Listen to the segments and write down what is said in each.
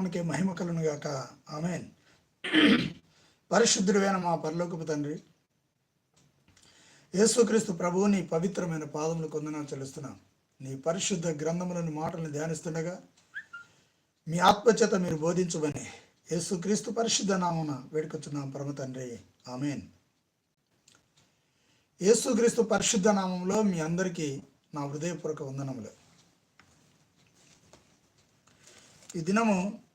మనకి మహిమ కలను గాక. ఆమె పరిశుద్ధుడైన మా పరలోకపు తండ్రి యేసుక్రీస్తు ప్రభువు నీ పవిత్రమైన పాదములు కొందనాలు చెల్లిస్తున్నాం. నీ పరిశుద్ధ గ్రంథములను మాటలను ధ్యానిస్తుండగా మీ ఆత్మచేత మీరు బోధించమని యేసుక్రీస్తు పరిశుద్ధ నామన వేడుకొచ్చున్నాం పరమ తండ్రి. ఆమెన్. యేసుక్రీస్తు పరిశుద్ధ నామంలో మీ అందరికీ నా హృదయపూర్వక వందనములు. ఈ దినము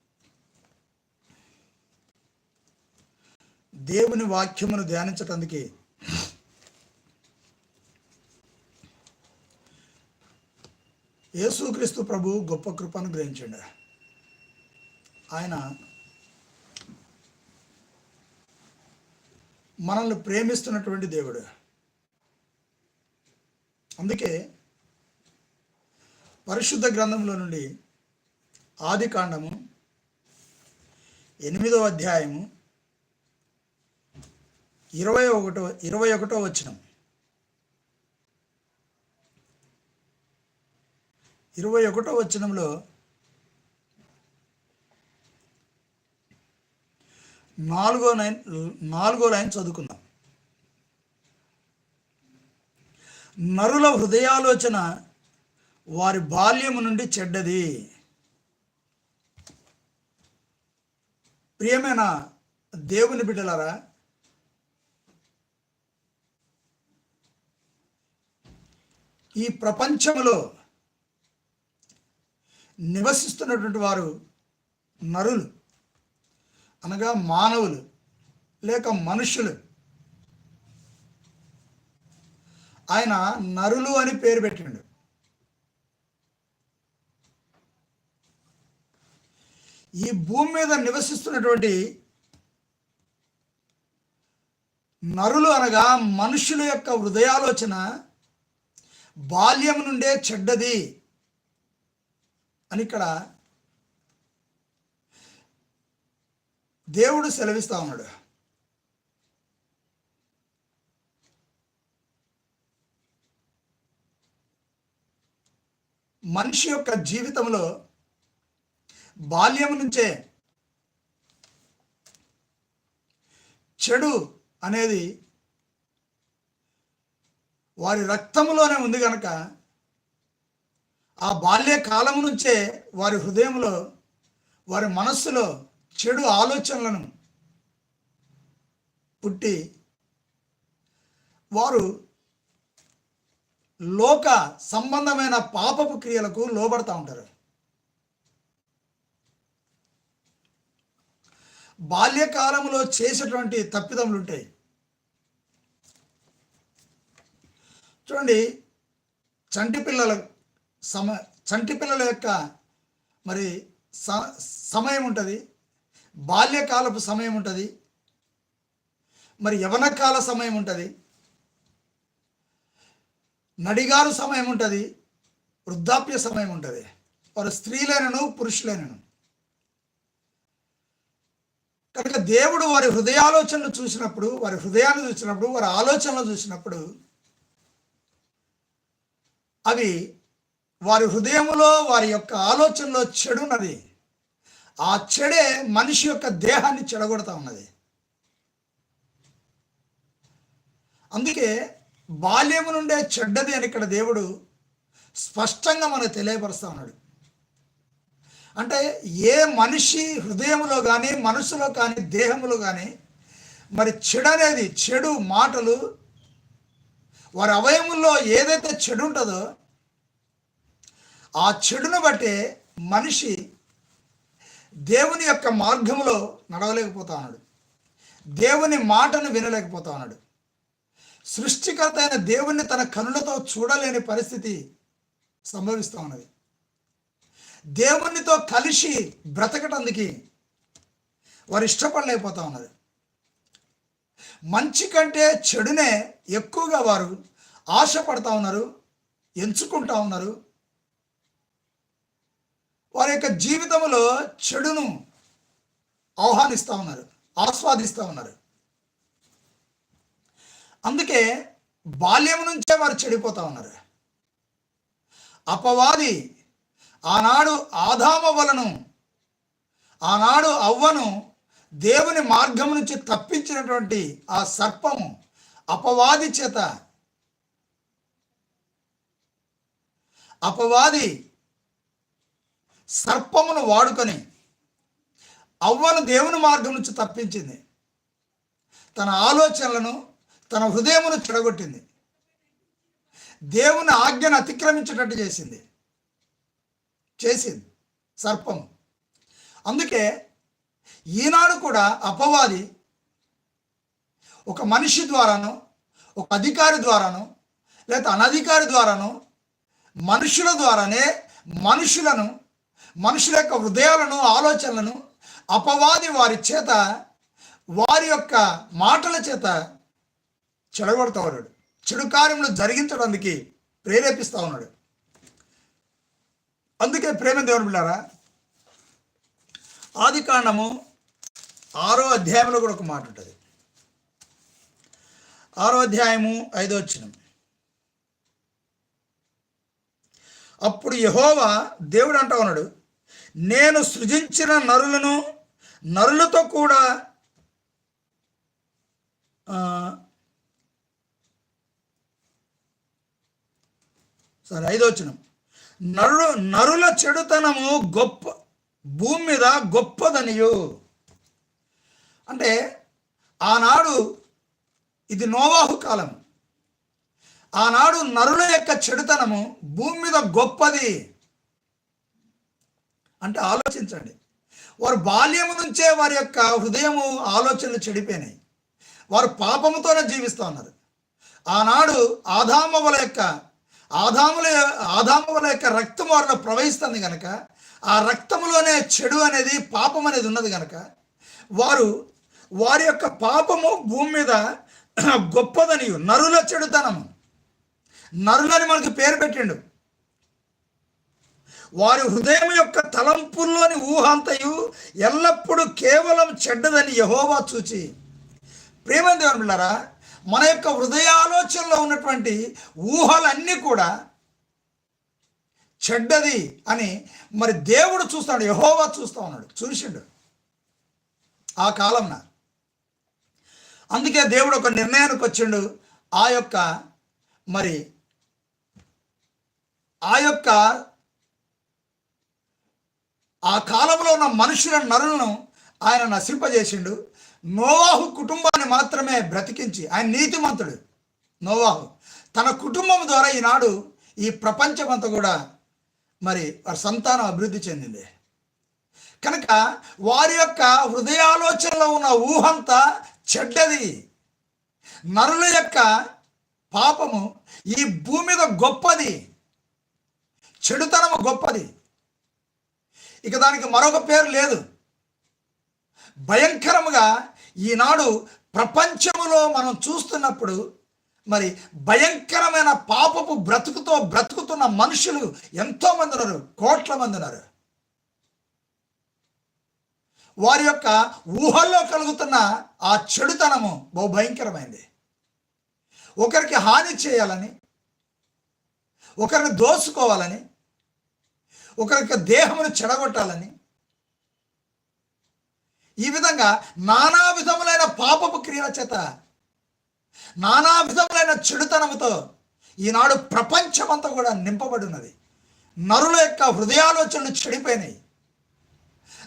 దేవుని వాక్యమును ధ్యానించటానికి యేసుక్రీస్తు ప్రభు గొప్ప కృపను గ్రహించండి. ఆయన మనల్ని ప్రేమిస్తున్నటువంటి దేవుడు. అందుకే పరిశుద్ధ గ్రంథంలో నుండి ఆది కాండము ఎనిమిదో అధ్యాయము ఇరవై ఒకటో ఇరవై ఒకటో వచనం. ఇరవై ఒకటో వచనంలో నాలుగో లైన్ నాలుగో లైన్ చదువుకుందాం. నరుల హృదయాలోచన వారి బాల్యము నుండి చెడ్డది. ప్రియమైన దేవుని బిడ్డలారా ఈ ప్రపంచంలో నివసిస్తున్నటువంటి వారు నరులు అనగా మానవులు లేక మనుషులు. ఆయన నరులు అని పేరు పెట్టిండు. ఈ భూమి మీద నివసిస్తున్నటువంటి నరులు అనగా మనుషుల యొక్క హృదయాలోచన బాల్యం నుండే చెడ్డది అని ఇక్కడ దేవుడు సెలవిస్తా ఉన్నాడు. మనిషి యొక్క జీవితంలో బాల్యం నుంచే చెడు అనేది వారి రక్తంలోనే ఉంది కనుక ఆ బాల్య కాలం నుంచే వారి హృదయంలో వారి మనస్సులో చెడు ఆలోచనలను పుట్టి వారు లోక సంబంధమైన పాపపు క్రియలకు లోబడతా ఉంటారు. బాల్యకాలంలో చేసేటువంటి తప్పిదములు ఉంటాయి చూడండి చంటి పిల్లల సమ చంటి పిల్లల యొక్క మరి స సమయం ఉంటుంది బాల్యకాలపు సమయం ఉంటుంది మరి యవనకాల సమయం ఉంటుంది నడిగారు సమయం ఉంటుంది వృద్ధాప్య సమయం ఉంటుంది. వారు స్త్రీలైనను పురుషులైనను. కనుక దేవుడు వారి హృదయాలోచనలు చూసినప్పుడు వారి హృదయాన్ని చూసినప్పుడు వారి ఆలోచనలు చూసినప్పుడు అవి వారి హృదయంలో వారి యొక్క ఆలోచనలో చెడున్నది ఆ చెడే మనిషి యొక్క దేహాన్ని చెడగొడతా ఉన్నది. అందుకే బాల్యము నుండే చెడ్డది అని ఇక్కడ దేవుడు స్పష్టంగా మనకు తెలియపరుస్తూ ఉన్నాడు. అంటే ఏ మనిషి హృదయంలో కానీ మనసులో కానీ దేహంలో కానీ మరి చెడు అనేది చెడు మాటలు వారి అవయముల్లో ఏదైతే చెడు ఉంటుందో ఆ చెడును బట్టే మనిషి దేవుని యొక్క మార్గంలో నడవలేకపోతా ఉన్నాడు. దేవుని మాటను వినలేకపోతా ఉన్నాడు. సృష్టికర్త అయిన దేవుణ్ణి తన కనులతో చూడలేని పరిస్థితి సంభవిస్తూ ఉన్నది. దేవునితో కలిసి బ్రతకటానికి వారు ఇష్టపడలేకపోతా ఉన్నారు. మంచి కంటే చెడునే ఎక్కువగా వారు ఆశపడతా ఉన్నారు ఎంచుకుంటా ఉన్నారు. వారి యొక్క జీవితంలో చెడును ఆహ్వానిస్తూ ఉన్నారు ఆస్వాదిస్తూ ఉన్నారు. అందుకే బాల్యం నుంచే వారు చెడిపోతూ ఉన్నారు. అపవాది ఆనాడు ఆదామ వలను ఆనాడు అవ్వను దేవుని మార్గం నుంచి తప్పించినటువంటి ఆ సర్పం అపవాది చేత అపవాది సర్పమును వాడుకొని అవ్వను దేవుని మార్గం నుంచి తప్పించింది. తన ఆలోచనలను తన హృదయమును చెడగొట్టింది. దేవుని ఆజ్ఞను అతిక్రమించేటట్టు చేసింది. చేసింది సర్పము అందుకే ఈనాడు కూడా అపవాది ఒక మనిషి ద్వారాను ఒక అధికారి ద్వారాను లేదా అనధికారి ద్వారాను మనుషుల ద్వారానే మనుషులను మనుషుల యొక్క హృదయాలను ఆలోచనలను అపవాది వారి చేత వారి యొక్క మాటల చేత చెడగొడతా ఉన్నాడు. చెడు కార్యములు జరిగించడానికి ప్రేరేపిస్తా ఉన్నాడు. అందుకే ప్రేమ దేవుని బిళ్ళారా ఆది కాండము ఆరో అధ్యాయంలో కూడా ఒక మాట ఉంటుంది. ఆరో అధ్యాయము ఐదో వచ్చిన అప్పుడు యహోవా దేవుడు అంటా ఉన్నాడు నేను సృజించిన నరులను నరులతో కూడా సరే ఐదో వచ్చిన నరులు నరుల చెడుతనము గొప్ప భూమి మీద గొప్పదనియు. అంటే ఆనాడు ఇది నోవాహు కాలం. ఆనాడు నరుల యొక్క చెడుతనము భూమి మీద గొప్పది. అంటే ఆలోచించండి. వారు బాల్యము నుంచే వారి యొక్క హృదయము ఆలోచనలు చెడిపోయినాయి. వారు పాపముతోనే జీవిస్తూ ఉన్నారు. ఆనాడు ఆదామవల యొక్క ఆదాముల ఆదామవల యొక్క రక్తం వారిలో ప్రవహిస్తుంది కనుక ఆ రక్తంలోనే చెడు అనేది పాపం అనేది ఉన్నది కనుక వారు వారి యొక్క పాపము భూమి మీద గొప్పదని నరుల చెడుతనము. నరులని మనకు పేరు పెట్టిండు. వారి హృదయం యొక్క తలంపుల్లోని ఊహంతయు ఎల్లప్పుడూ కేవలం చెడ్డదని యహోవా చూచి. ప్రేమ దేవుని మన యొక్క హృదయాలోచనలో ఉన్నటువంటి ఊహలన్నీ కూడా చెడ్డది అని మరి దేవుడు చూస్తాడు యహోవా చూస్తా ఉన్నాడు చూసిండు ఆ కాలంన. అందుకే దేవుడు ఒక నిర్ణయానికి వచ్చిండు ఆ యొక్క మరి ఆ యొక్క ఆ కాలంలో ఉన్న మనుషుల నరులను ఆయన నశింపజేసిండు. నోవాహు కుటుంబాన్ని మాత్రమే బ్రతికించి ఆయన నీతిమంతుడు నోవాహు. తన కుటుంబం ద్వారా ఈనాడు ఈ ప్రపంచమంతా కూడా మరి వారి సంతానం అభివృద్ధి చెందింది. కనుక వారి యొక్క హృదయాలోచనలో ఉన్న ఊహంతా చెడ్డది. నరుల యొక్క పాపము ఈ భూమి మీద గొప్పది. చెడుతనము గొప్పది. ఇక దానికి మరొక పేరు లేదు. భయంకరముగా ఈనాడు ప్రపంచములో మనం చూస్తున్నప్పుడు మరి భయంకరమైన పాపపు బ్రతుకుతో బ్రతుకుతున్న మనుషులు ఎంతో మంది ఉన్నారు కోట్ల మంది ఉన్నారు వారి యొక్క ఊహల్లో కలుగుతున్న ఆ చెడుతనము బహు భయంకరమైంది. ఒకరికి హాని చేయాలని ఒకరిని దోసుకోవాలని ఒకరికి దేహమును చెడగొట్టాలని ఈ విధంగా నానా విధములైన పాపపు క్రియల చేత నానా విధములైన చెడుతనముతో ఈనాడు ప్రపంచమంతా కూడా నింపబడి ఉన్నది నరుల యొక్క హృదయాలోచనలు చెడిపోయినాయి.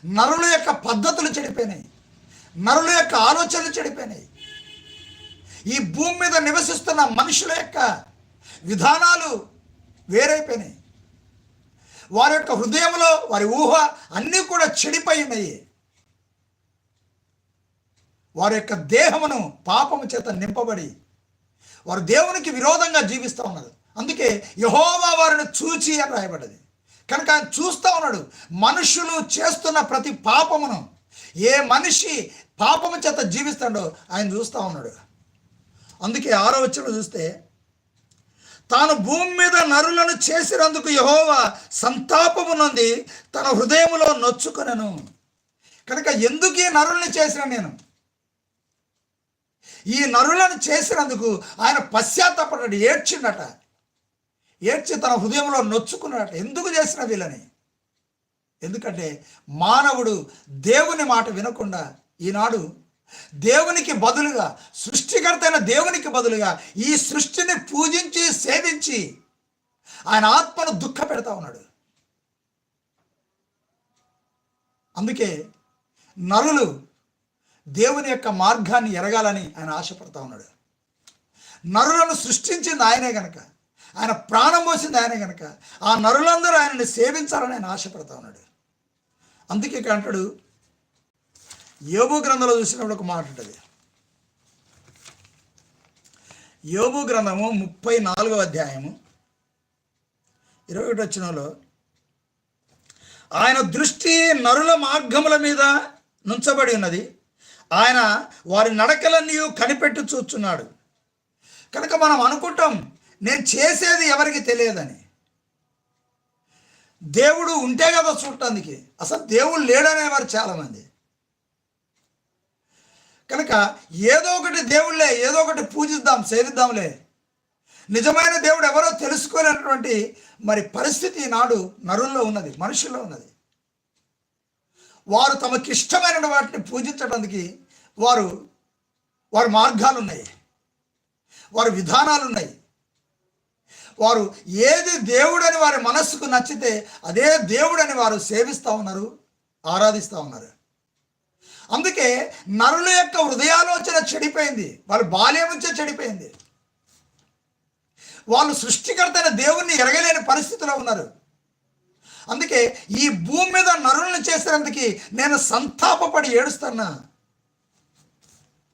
నరుల యొక్క పద్ధతులు చెడిపోయినాయి. నరుల యొక్క ఆలోచనలు చెడిపోయినాయి. ఈ భూమి మీద నివసిస్తున్న మనుషుల యొక్క విధానాలు వేరైపోయినాయి. వారి యొక్క హృదయంలో వారి ఊహ అన్నీ కూడా చెడిపోయినాయి. వారి యొక్క దేహమును పాపము చేత నింపబడి వారు దేవునికి విరోధంగా జీవిస్తూ ఉన్నారు అందుకే యహోవా వారిని చూచి అని రాయబడ్డది. కనుక ఆయన చూస్తూ ఉన్నాడు. మనుషులు చేస్తున్న ప్రతి పాపమును ఏ మనిషి పాపము చేత జీవిస్తాడో ఆయన చూస్తూ ఉన్నాడు. అందుకే ఆరో వచ్చిన చూస్తే తాను భూమి మీద నరులను చేసినందుకు యహోవా సంతాపము నుండి తన హృదయంలో నొచ్చుకొనను. కనుక ఎందుకు ఈ నరుల్ని చేసిన నేను? ఈ నరులను చేసినందుకు ఆయన పశ్చాత్తాపడ్డాడు ఏడ్చిండట. ఏడ్చి తన హృదయంలో నొచ్చుకున్నాడట. ఎందుకు చేసిన వీళ్ళని? ఎందుకంటే మానవుడు దేవుని మాట వినకుండా ఈనాడు దేవునికి బదులుగా సృష్టికర్త అయిన దేవునికి బదులుగా ఈ సృష్టిని పూజించి సేవించి ఆయన ఆత్మను దుఃఖ పెడతా ఉన్నాడు. అందుకే నరులు దేవుని యొక్క మార్గాన్ని ఎరగాలని ఆయన ఆశపడతా ఉన్నాడు. నరులను సృష్టించింది ఆయనే గనక ఆయన ప్రాణం పోసింది ఆయనే గనక ఆ నరులందరూ ఆయనని సేవించాలని ఆయన ఆశపడతా ఉన్నాడు. అందుకే ఇక్కడ అంటాడు యోబు గ్రంథంలో చూసినప్పుడు ఒక మాట ఉంటుంది. యోబు గ్రంథము ముప్పై నాలుగో అధ్యాయము ఇరవై ఒకటి వచ్చినలో ఆయన దృష్టి నరుల మార్గముల మీద నుంచబడి ఉన్నది. ఆయన వారి నడకలన్నీ కనిపెట్టి చూస్తున్నాడు. కనుక మనం అనుకుంటాం నేను చేసేది ఎవరికి తెలియదని. దేవుడు ఉంటే కదా చూడటానికి. అసలు దేవుడు లేడనేవారు చాలామంది. కనుక ఏదో ఒకటి దేవుళ్ళే ఏదో ఒకటి పూజిద్దాం సేవిద్దాంలే. నిజమైన దేవుడు ఎవరో తెలుసుకోలేనటువంటి మరి పరిస్థితి నాడు నరుల్లో ఉన్నది మనుషుల్లో ఉన్నది. వారు తమకి ఇష్టమైన వాటిని పూజించడానికి వారు వారి మార్గాలు ఉన్నాయి వారి విధానాలు ఉన్నాయి వారు ఏది దేవుడని వారి మనస్సుకు నచ్చితే అదే దేవుడని వారు సేవిస్తూ ఉన్నారు ఆరాధిస్తూ ఉన్నారు. అందుకే నరుల యొక్క హృదయాలోచన చెడిపోయింది. వాళ్ళ బాల్యం నుంచే చెడిపోయింది. వాళ్ళు సృష్టికర్తైన దేవుణ్ణి ఎరగలేని పరిస్థితిలో ఉన్నారు. అందుకే ఈ భూమి మీద నరులను చేసినందుకు నేను సంతాపపడి ఏడుస్తున్నా.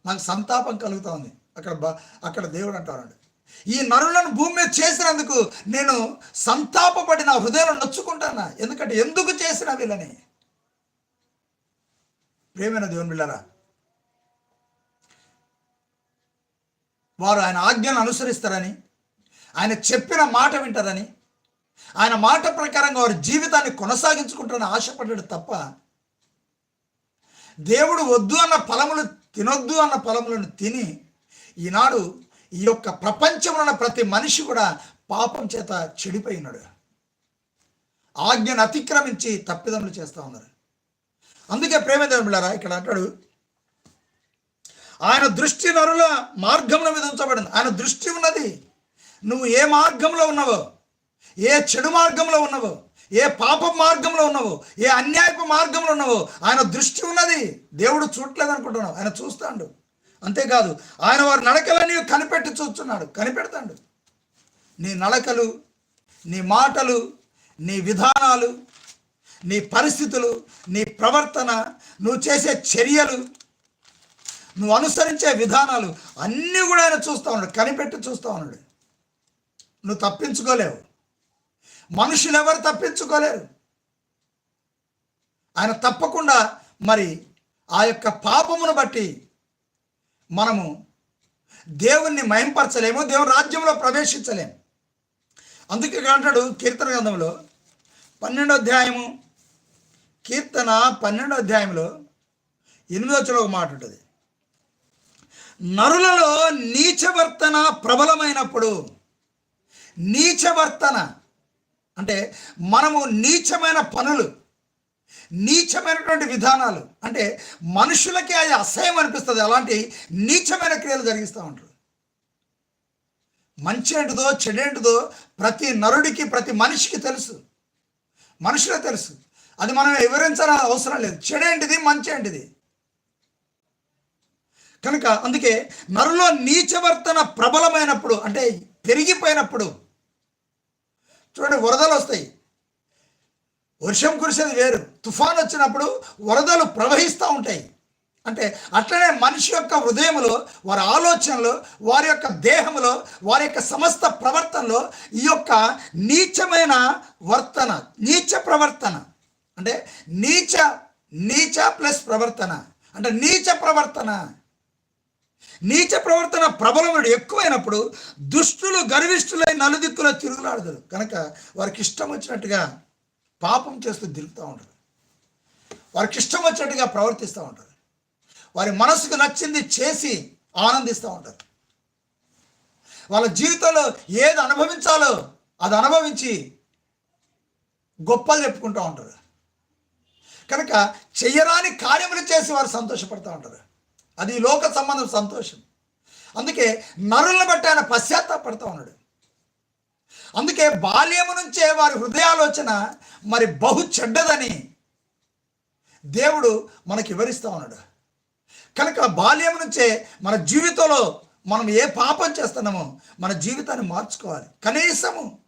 నాకు సంతాపం కలుగుతోంది. అక్కడ బ అక్కడ దేవుడు అంటాడు ఈ నరులను భూమి మీద చేసినందుకు నేను సంతాపపడి నా హృదయంలో నొచ్చుకుంటానా? ఎందుకంటే ఎందుకు చేసిన వీళ్ళని? ప్రేమైన దేవుని బిళ్ళరా వారు ఆయన ఆజ్ఞను అనుసరిస్తారని ఆయన చెప్పిన మాట వింటారని ఆయన మాట ప్రకారంగా వారి జీవితాన్ని కొనసాగించుకుంటారని ఆశపడ్డాడు తప్ప దేవుడు వద్దు అన్న ఫలములు తినొద్దు అన్న ఫలములను తిని ఈనాడు ఈ యొక్క ప్రపంచంలో ఉన్న ప్రతి మనిషి కూడా పాపం చేత చెడిపోయి ఉన్నాడు. ఆజ్ఞను అతిక్రమించి తప్పిదములు చేస్తూ ఉన్నారు. అందుకే ప్రేమదేవుని ఇక్కడ అంటాడు ఆయన దృష్టి నరుల మార్గంలో మీద ఆయన దృష్టి ఉన్నది. నువ్వు ఏ మార్గంలో ఉన్నావో ఏ చెడు మార్గంలో ఉన్నావో ఏ పాప మార్గంలో ఉన్నావో ఏ అన్యాయపు మార్గంలో ఉన్నావో ఆయన దృష్టి ఉన్నది. దేవుడు చూడలేదు అనుకుంటున్నావు ఆయన చూస్తాడు. అంతేకాదు ఆయన వారి నడకలన్నీ కనిపెట్టి చూస్తున్నాడు. కనిపెడతాడు. నీ నడకలు నీ మాటలు నీ విధానాలు నీ పరిస్థితులు నీ ప్రవర్తన నువ్వు చేసే చర్యలు నువ్వు అనుసరించే విధానాలు అన్నీ కూడా ఆయన చూస్తూ ఉన్నాడు. కనిపెట్టి చూస్తూ ఉన్నాడు. నువ్వు తప్పించుకోలేవు. మనుషులు ఎవరు తప్పించుకోలేరు. ఆయన తప్పకుండా మరి ఆ యొక్క పాపమును బట్టి మనము దేవుణ్ణి మయంపరచలేము దేవుని రాజ్యంలో ప్రవేశించలేము. అందుకే అంటాడు కీర్తన గ్రంథంలో పన్నెండో అధ్యాయము కీర్తన పన్నెండో అధ్యాయంలో ఎనిమిదో వచ్చిన ఒక మాట ఉంటుంది. నరులలో నీచవర్తన ప్రబలమైనప్పుడు నీచవర్తన అంటే మనము నీచమైన పనులు నీచమైనటువంటి విధానాలు అంటే మనుషులకి అది అసహ్యం అనిపిస్తుంది. అలాంటి నీచమైన క్రియలు జరిగిస్తూ ఉంటారు. మంచి ఏంటిదో చెడేంటిదో ప్రతి నరుడికి ప్రతి మనిషికి తెలుసు. మనుషులే తెలుసు. అది మనం వివరించాల్సిన అవసరం లేదు. చెడేంటిది మంచి ఏంటిది కనుక అందుకే నరులో నీచవర్తన ప్రబలమైనప్పుడు అంటే పెరిగిపోయినప్పుడు చూడండి వరదలు వస్తాయి. వర్షం కురిసేది వేరు. తుఫాన్ వచ్చినప్పుడు వరదలు ప్రవహిస్తూ ఉంటాయి. అంటే అట్లనే మనిషి యొక్క హృదయంలో వారి ఆలోచనలో వారి యొక్క దేహంలో వారి యొక్క సమస్త ప్రవర్తనలో ఈ యొక్క నీచమైన వర్తన నీచ ప్రవర్తన. అంటే నీచ నీచ ప్లస్ ప్రవర్తన. అంటే నీచ ప్రవర్తన. నీచ ప్రవర్తన ప్రబలముడు ఎక్కువైనప్పుడు దుష్టులు గర్విష్ఠులై నలుదిక్కులో తిరుగులాడతారు కనుక వారికి ఇష్టం వచ్చినట్టుగా పాపం చేస్తూ తిరుగుతూ ఉంటారు. వారికి ఇష్టం వచ్చినట్టుగా ప్రవర్తిస్తూ ఉంటారు. వారి మనసుకు నచ్చింది చేసి ఆనందిస్తూ ఉంటారు. వాళ్ళ జీవితంలో ఏది అనుభవించాలో అది అనుభవించి గొప్పలు చెప్పుకుంటూ ఉంటారు. కనుక చెయ్యరాని కార్యములు చేసి వారు సంతోషపడుతూ ఉంటారు. అది లోక సంబంధం సంతోషం. అందుకే నరులను బట్టి ఆయన పశ్చాత్తాపడుతూ ఉన్నాడు. అందుకే బాల్యము నుంచే వారి హృదయాలోచన మరి బహు చెడ్డదని దేవుడు మనకి వివరిస్తూ ఉన్నాడు. కనుక బాల్యం నుంచే మన జీవితంలో మనం ఏ పాపం చేస్తున్నామో మన జీవితాన్ని మార్చుకోవాలి. కనీసము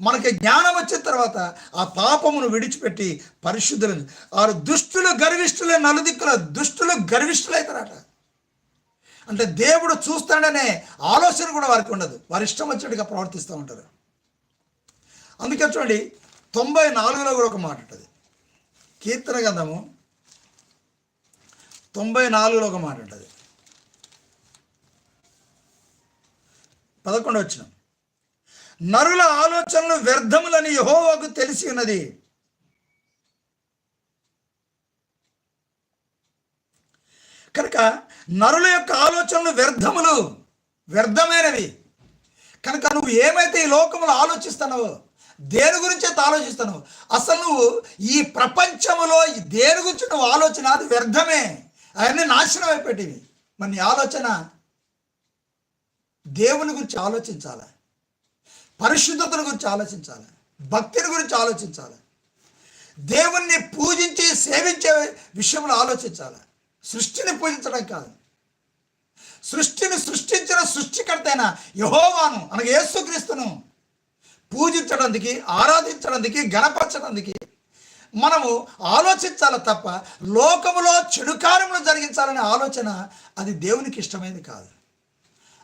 మనకి జ్ఞానం వచ్చిన తర్వాత ఆ పాపమును విడిచిపెట్టి పరిశుద్ధులను వారు దుష్టులు గర్విష్ఠులే నలుదిక్కుల దుష్టులు గర్విష్ఠులైతారట. అంటే దేవుడు చూస్తాడనే ఆలోచన కూడా వారికి ఉండదు. వారి ఇష్టం వచ్చినట్టుగా ప్రవర్తిస్తూ ఉంటారు. అందుకే చూడండి తొంభై నాలుగులో కూడా ఒక మాట ఉంటుంది. కీర్తన గంధము తొంభై నాలుగులో ఒక మాట ఉంటుంది. పదకొండు వచ్చిన నరుల ఆలోచనలు వ్యర్థములని యహోవాకు తెలిసి ఉన్నది. కనుక నరుల యొక్క ఆలోచనలు వ్యర్థములు వ్యర్థమైనవి. కనుక నువ్వు ఏమైతే ఈ లోకంలో ఆలోచిస్తానో దేని గురించి అయితే ఆలోచిస్తాను అసలు నువ్వు ఈ ప్రపంచంలో దేని గురించి నువ్వు ఆలోచన అది వ్యర్థమే. అవన్నీ నాశనం అయిపోయేటివి. మరి నీ ఆలోచన దేవుని గురించి ఆలోచించాలి? పరిశుద్ధతను గురించి ఆలోచించాలి? భక్తిని గురించి ఆలోచించాలి? దేవుణ్ణి పూజించి సేవించే విషయంలో ఆలోచించాలి? సృష్టిని పూజించడం కాదు. సృష్టిని సృష్టించిన సృష్టికర్తైన యహోవాను అనగా యేసుక్రీస్తును పూజించడానికి ఆరాధించడానికి గణపరచడానికి మనము ఆలోచించాలి తప్ప లోకములో చెడు కార్యములు జరిగించాలనే ఆలోచన అది దేవునికి ఇష్టమైనది కాదు.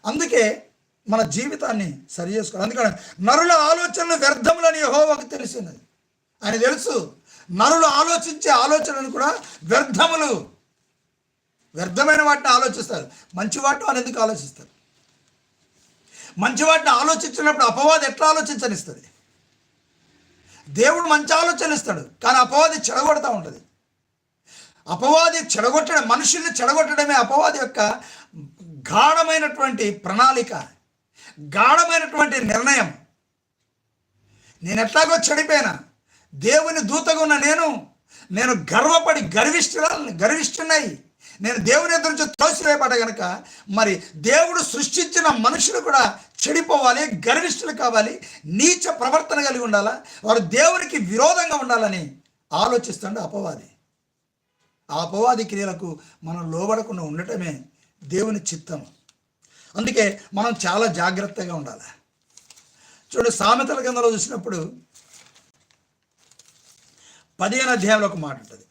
అందుకే మన జీవితాన్ని సరి చేసుకోవాలి. అందుకని నరుల ఆలోచనలు వ్యర్థములని యహోవాకు తెలిసినది. ఆయన తెలుసు నరులు ఆలోచించే ఆలోచనలు కూడా వ్యర్థములు. వ్యర్థమైన వాటిని ఆలోచిస్తారు. మంచి వాటిని వాళ్ళు ఎందుకు ఆలోచిస్తారు? మంచి వాటిని ఆలోచించినప్పుడు అపవాది ఎట్లా ఆలోచించనిస్తుంది? దేవుడు మంచి ఆలోచనిస్తాడు కానీ అపవాది చెడగొడతా ఉంటుంది. అపవాది చెడగొట్టడం మనుషుల్ని చెడగొట్టడమే అపవాది యొక్క గాఢమైనటువంటి ప్రణాళిక గాఢమైనటువంటి నిర్ణయం. నేను ఎట్లాగో చెడిపోయినా దేవుని దూతగా ఉన్న నేను నేను గర్వపడి గర్విష్ఠురాలని గర్విష్ఠున్నాయి నేను దేవుని ఎదురు నుంచి త్రోసివేయబడ్డ గనక మరి దేవుడు సృష్టించిన మనుషులు కూడా చెడిపోవాలి గర్విష్ఠులు కావాలి నీచ ప్రవర్తన కలిగి ఉండాలా వారు దేవునికి విరోధంగా ఉండాలని ఆలోచిస్తుండే అపవాది. ఆ అపవాది క్రియలకు మనం లోబడకుండా ఉండటమే దేవుని చిత్తం. అందుకే మనం చాలా జాగ్రత్తగా ఉండాలి. చూడండి సామెతల కిందలో చూసినప్పుడు పదిహేను అధ్యాయంలో ఒక మాట ఉంటుంది.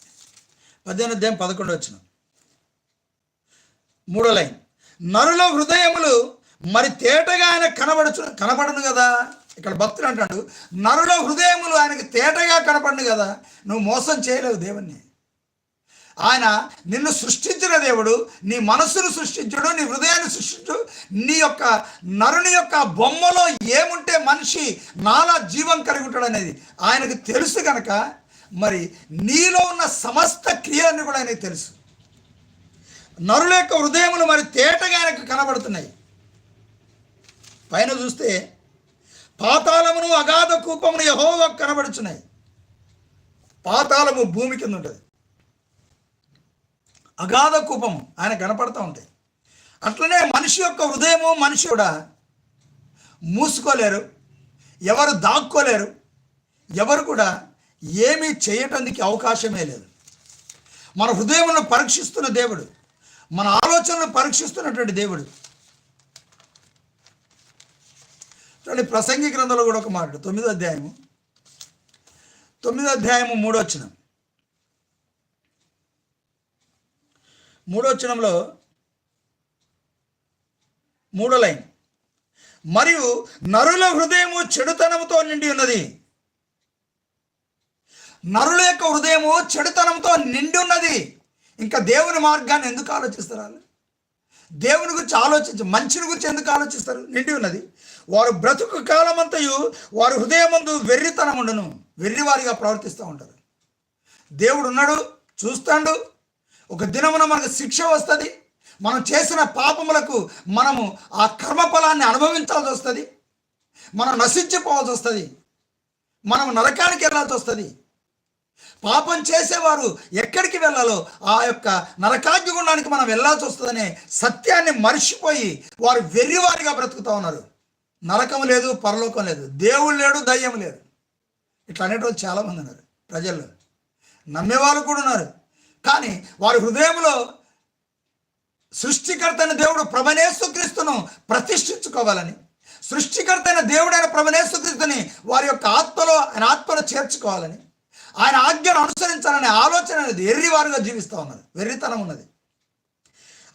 పదిహేను అధ్యాయం పదకొండు వచ్చిన మూడో లైన్ నరుల హృదయములు మరి తేటగా ఆయన కనబడుచు కనబడను కదా? ఇక్కడ భక్తుడు అంటాడు నరుల హృదయములు ఆయనకి తేటగా కనపడను కదా? నువ్వు మోసం చేయలేవు దేవుణ్ణి. ఆయన నిన్ను సృష్టించిన దేవుడు నీ మనస్సును సృష్టించడు నీ హృదయాన్ని సృష్టించు నీ యొక్క నరుని యొక్క బొమ్మలో ఏముంటే మనిషి నాలా జీవం కలిగి ఉంటాడు అనేది ఆయనకు తెలుసు కనుక మరి నీలో ఉన్న సమస్త క్రియలన్నీ కూడా ఆయనకు తెలుసు. నరుల యొక్క హృదయములు మరి తేటగా ఆయనకు కనబడుతున్నాయి. పైన చూస్తే పాతాళమును అగాధ కూపమును యహోవా కనబడుచున్నాయి. పాతాళము భూమి కింద ఉంటుంది. అగాధ కూపము ఆయన కనపడుతూ ఉంటాయి. అట్లనే మనిషి యొక్క హృదయము మనిషి కూడా మూసుకోలేరు ఎవరు దాక్కోలేరు ఎవరు కూడా ఏమీ చేయటానికి అవకాశమే లేదు. మన హృదయమును పరీక్షిస్తున్న దేవుడు మన ఆలోచనలు పరీక్షిస్తున్నటువంటి దేవుడు. చూడండి ప్రసంగి గ్రంథంలో కూడా ఒక మాట తొమ్మిదో అధ్యాయము. తొమ్మిదో అధ్యాయము మూడోచనం మూడోచనంలో మూడో మూడో లైన్. మరియు నరుల హృదయము చెడుతనముతో నిండి ఉన్నది. నరుల యొక్క హృదయము చెడుతనంతో నిండి ఉన్నది. ఇంకా దేవుని మార్గాన్ని ఎందుకు ఆలోచిస్తారు వాళ్ళు? దేవుని గురించి ఆలోచించి మంచిని గురించి ఎందుకు ఆలోచిస్తారు? నిండి ఉన్నది. వారు బ్రతుకు కాలమంతయు వారి హృదయమందు వెర్రితనం ఉండను. వెర్రివారిగా ప్రవర్తిస్తూ ఉంటారు. దేవుడు ఉన్నాడు చూస్తాడు. ఒక దినమున మనకు శిక్ష వస్తుంది. మనం చేసిన పాపములకు మనము ఆ కర్మఫలాన్ని అనుభవించాల్సి వస్తుంది. మనం నశించిపోవాల్సి వస్తుంది. మనం నరకానికి వెళ్ళాల్సి వస్తుంది. పాపం చేసేవారు ఎక్కడికి వెళ్ళాలో ఆ యొక్క నరకాగ్నిగుండానికి మనం వెళ్ళాల్సి వస్తుందనే సత్యాన్ని మర్చిపోయి వారు వెర్రివారిగా బ్రతుకుతా ఉన్నారు. నరకం లేదు పరలోకం లేదు. దేవుడు లేడు దయ్యం లేదు. ఇట్లా అనేటోళ్ళు చాలామంది ఉన్నారు ప్రజల్లో. నమ్మేవాళ్ళు కూడా ఉన్నారు. కానీ వారి హృదయంలో సృష్టికర్తైన దేవుడు ప్రభనేసుక్రీస్తును ప్రతిష్ఠించుకోవాలని సృష్టికర్తైన దేవుడైన ప్రభనేసుక్రీస్తుని వారి యొక్క ఆత్మలో ఆయన ఆత్మలో చేర్చుకోవాలని ఆయన ఆజ్ఞను అనుసరించాలనే ఆలోచన అనేది ఎర్రివారుగా జీవిస్తూ ఉన్నారు వెర్రితనం ఉన్నది.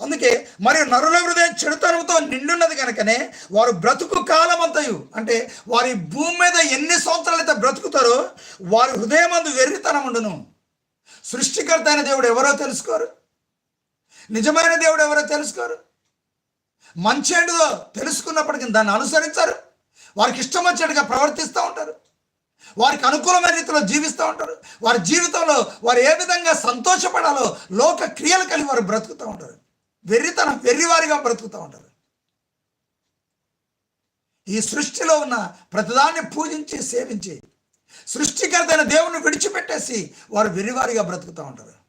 అందుకే మరి నరుల హృదయం చెడుతనంతో నిండున్నది కనుకనే వారు బ్రతుకు కాలమంతయు అంటే వారి భూమి మీద ఎన్ని సంవత్సరాలు అయితే బ్రతుకుతారో వారి హృదయం అందు వెర్రితనం ఉండును. సృష్టికర్త అయిన దేవుడు ఎవరో తెలుసుకోరు? నిజమైన దేవుడు ఎవరో తెలుసుకోరు? మంచి ఏంటిదో తెలుసుకున్నప్పటికీ దాన్ని అనుసరించారు? వారికి ఇష్టం వచ్చేట్టుగా ప్రవర్తిస్తూ ఉంటారు? వారికి అనుకూలమైన రీతిలో జీవిస్తూ ఉంటారు. వారి జీవితంలో వారు ఏ విధంగా సంతోషపడాలో లోక క్రియలు కలిగి వారు బ్రతుకుతూ ఉంటారు. వెర్రితనం వెర్రివారిగా బ్రతుకుతూ ఉంటారు. ఈ సృష్టిలో ఉన్న ప్రతిదాన్ని పూజించి సేవించి సృష్టికర్తైన దేవుని విడిచిపెట్టేసి వారు వెర్రివారిగా బ్రతుకుతూ ఉంటారు.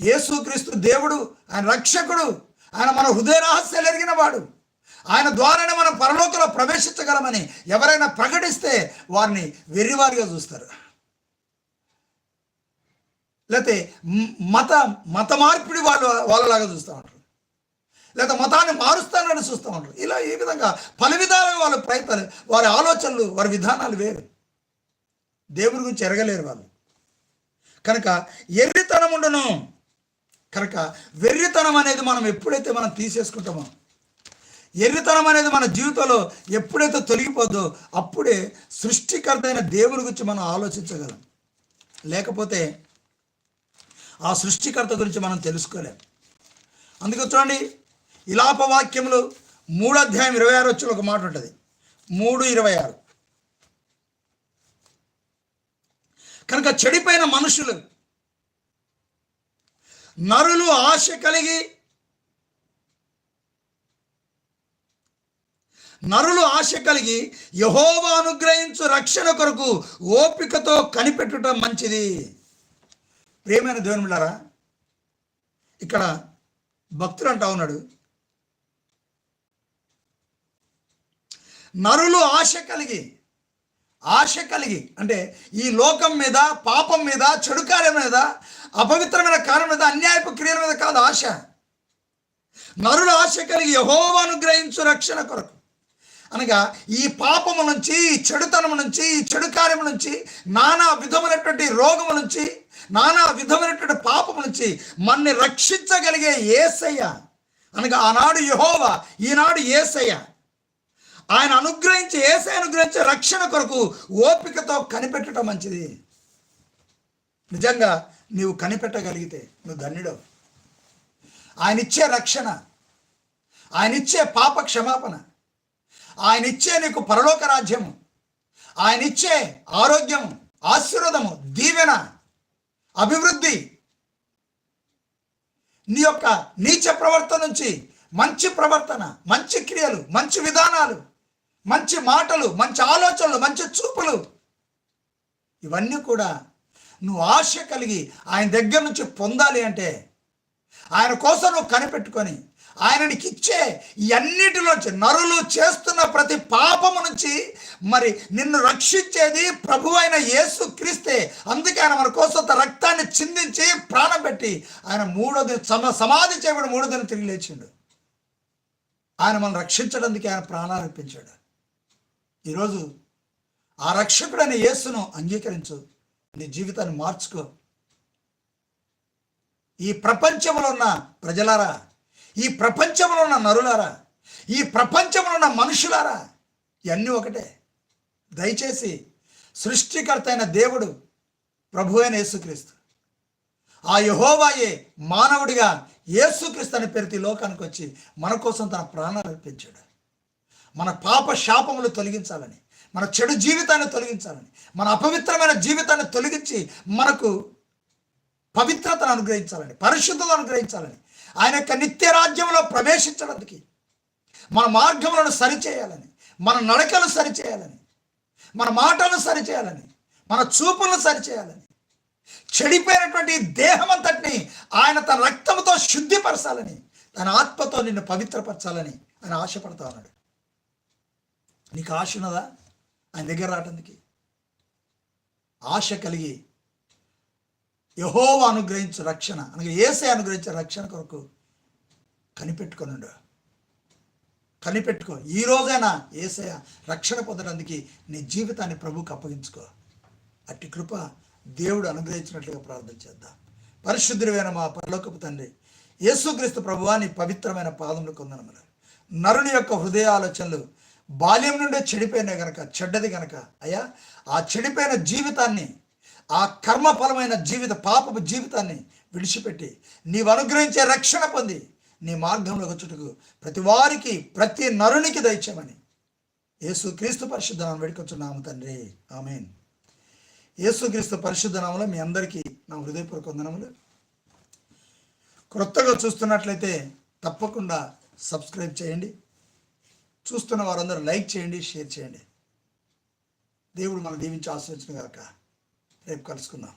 యేసుక్రీస్తు దేవుడు ఆయన రక్షకుడు ఆయన మన హృదయ రహస్యాలు ఎరిగిన వాడు. ఆయన ద్వారానే మనం పరలోకంలో ప్రవేశించగలమని ఎవరైనా ప్రకటిస్తే వారిని వెర్రివారిగా చూస్తారు. లేకపోతే మత మత మార్పిడి వాళ్ళు వాళ్ళలాగా చూస్తూ ఉంటారు. లేదా మతాన్ని మారుస్తానని చూస్తూ ఉంటారు. ఇలా ఈ విధంగా పలు విధాలుగా వాళ్ళ ప్రయత్నాలు వారి ఆలోచనలు వారి విధానాలు వేరు. దేవుని గురించి ఎరగలేరు వాళ్ళు. కనుక ఎర్రితనం ఉండను. కనుక వెర్రితనం అనేది మనం ఎప్పుడైతే మనం తీసేసుకుంటామో ఎర్రితనం అనేది మన జీవితంలో ఎప్పుడైతే తొలగిపోద్దో అప్పుడే సృష్టికర్త అయిన దేవుని గురించి మనం ఆలోచించగలం. లేకపోతే ఆ సృష్టికర్త గురించి మనం తెలుసుకోలేం. అందుకే చూడండి ఇలాప వాక్యములు మూడు అధ్యాయం ఇరవై ఆరు వచ్చిన ఒక మాట ఉంటుంది. మూడు ఇరవై ఆరు. కనుక చెడిపోయిన మనుషులు నరులు ఆశ కలిగి నరులు ఆశ కలిగి యహోవా అనుగ్రహించు రక్షణ కొరకు ఓపికతో కనిపెట్టడం మంచిది. ప్రేమైన దేవుని బిడ్డారా ఇక్కడ భక్తులు అంటా ఉన్నాడు. నరులు ఆశ కలిగి ఆశ కలిగి అంటే ఈ లోకం మీద పాపం మీద చెడు కార్యం మీద అపవిత్రమైన కార్యం మీద అన్యాయపు క్రియల మీద కాదు ఆశ. నరుల ఆశ కలిగి యహోవ అనుగ్రహించు రక్షణ కొరకు. అనగా ఈ పాపము నుంచి ఈ చెడుతనము నుంచి ఈ చెడు కార్యము నుంచి నానా విధమైనటువంటి రోగము నుంచి నానా విధమైనటువంటి పాపము నుంచి మన్ని రక్షించగలిగే ఏసయ్య. అనగా ఆనాడు యహోవా ఈనాడు ఏసయ్య. ఆయన అనుగ్రహించి ఏసై అనుగ్రహించే రక్షణ కొరకు ఓపికతో కనిపెట్టడం మంచిది. నిజంగా నీవు కనిపెట్టగలిగితే నువ్వు ధన్యుడవు. ఆయన ఇచ్చే రక్షణ ఆయన ఇచ్చే పాప క్షమాపణ ఆయన ఇచ్చే నీకు పరలోక రాజ్యము. ఆయన ఇచ్చే ఆరోగ్యము ఆశీర్వదము దీవెన అభివృద్ధి. నీ యొక్క నీచ ప్రవర్తన నుంచి మంచి ప్రవర్తన మంచి క్రియలు మంచి విధానాలు మంచి మాటలు మంచి ఆలోచనలు మంచి చూపులు. ఇవన్నీ కూడా నువ్వు ఆశ కలిగి ఆయన దగ్గర నుంచి పొందాలి అంటే ఆయన కోసం నువ్వు కనిపెట్టుకొని ఆయన ఇచ్చే ఇవన్నిటిలోంచి నరులు చేస్తున్న ప్రతి పాపము నుంచి మరి నిన్ను రక్షించేది ప్రభు అయిన యేసు క్రీస్తే. అందుకే ఆయన మన కోసం తన రక్తాన్ని చిందించి ప్రాణం పెట్టి ఆయన మూడో దిన సమ సమాధి చేయబడి మూడో దిన తిరిగి లేచిండు. ఆయన మనం రక్షించడానికి ఆయన ప్రాణాలు అర్పించాడు. ఈరోజు ఆ రక్షకుడైన యేసును అంగీకరించు. నీ జీవితాన్ని మార్చుకో. ఈ ప్రపంచంలో ఉన్న ప్రజలారా ఈ ప్రపంచంలో ఉన్న నరులారా ఈ ప్రపంచంలో ఉన్న మనుషులారా ఇవన్నీ ఒకటే. దయచేసి సృష్టికర్త అయిన దేవుడు ప్రభు అయిన యేసుక్రీస్తు. ఆ యహోవాయే మానవుడిగా యేసుక్రీస్తు అనే పేరుతో ఈ లోకానికి వచ్చి మన కోసం తన ప్రాణాలు అర్పించాడు. మన పాప శాపములు తొలగించాలని మన చెడు జీవితాన్ని తొలగించాలని మన అపవిత్రమైన జీవితాన్ని తొలగించి మనకు పవిత్రతను అనుగ్రహించాలని పరిశుద్ధతను అనుగ్రహించాలని ఆయన యొక్క నిత్య రాజ్యంలో ప్రవేశించడానికి మన మార్గములను సరిచేయాలని మన నడకలు సరిచేయాలని మన మాటలను సరిచేయాలని మన చూపులను సరిచేయాలని చెడిపోయినటువంటి దేహం అంతటిని ఆయన తన రక్తంతో శుద్ధిపరచాలని తన ఆత్మతో నిన్ను పవిత్రపరచాలని ఆయన ఆశపడతా ఉన్నాడు. నీకు ఆశ ఉన్నదా? ఆయన దగ్గర రావటానికి ఆశ కలిగి యహోవ అనుగ్రహించు రక్షణ. అనగా ఏసే అనుగ్రహించే రక్షణ కొరకు కనిపెట్టుకొనుండు. కనిపెట్టుకో. ఈ రోజైనా ఏసయ రక్షణ పొందడానికి నీ జీవితాన్ని ప్రభుకి అప్పగించుకో. అట్టి కృప దేవుడు అనుగ్రహించినట్లుగా ప్రార్థన చేద్దాం. పరిశుద్ధుడైన మా పరలోకపు తండ్రి యేసుక్రీస్తు ప్రభువా నీ పవిత్రమైన పాదములు కొందనములు. నరుని యొక్క హృదయ ఆలోచనలు బాల్యం నుండే చెడిపోయిన గనక చెడ్డది గనక. అయ్యా ఆ చెడిపోయిన జీవితాన్ని ఆ కర్మఫలమైన జీవిత పాపపు జీవితాన్ని విడిచిపెట్టి నీవు అనుగ్రహించే రక్షణ పొంది నీ మార్గంలో వచ్చుటకు ప్రతి వారికి ప్రతి నరునికి దయచేయమని యేసు క్రీస్తు పరిశుద్ధనామం వేడుకొచ్చున్నాము తండ్రి. ఆమెన్. యేసు క్రీస్తు పరిశుద్ధనామంలో మీ అందరికీ నా హృదయపూర్వక వందనములు. క్రొత్తగా చూస్తున్నట్లయితే తప్పకుండా సబ్స్క్రైబ్ చేయండి. చూస్తున్న వారందరూ లైక్ చేయండి షేర్ చేయండి. దేవుడు మన దీవించి ఆశ్రయించిన కనుక రేపు కలుసుకుందాం.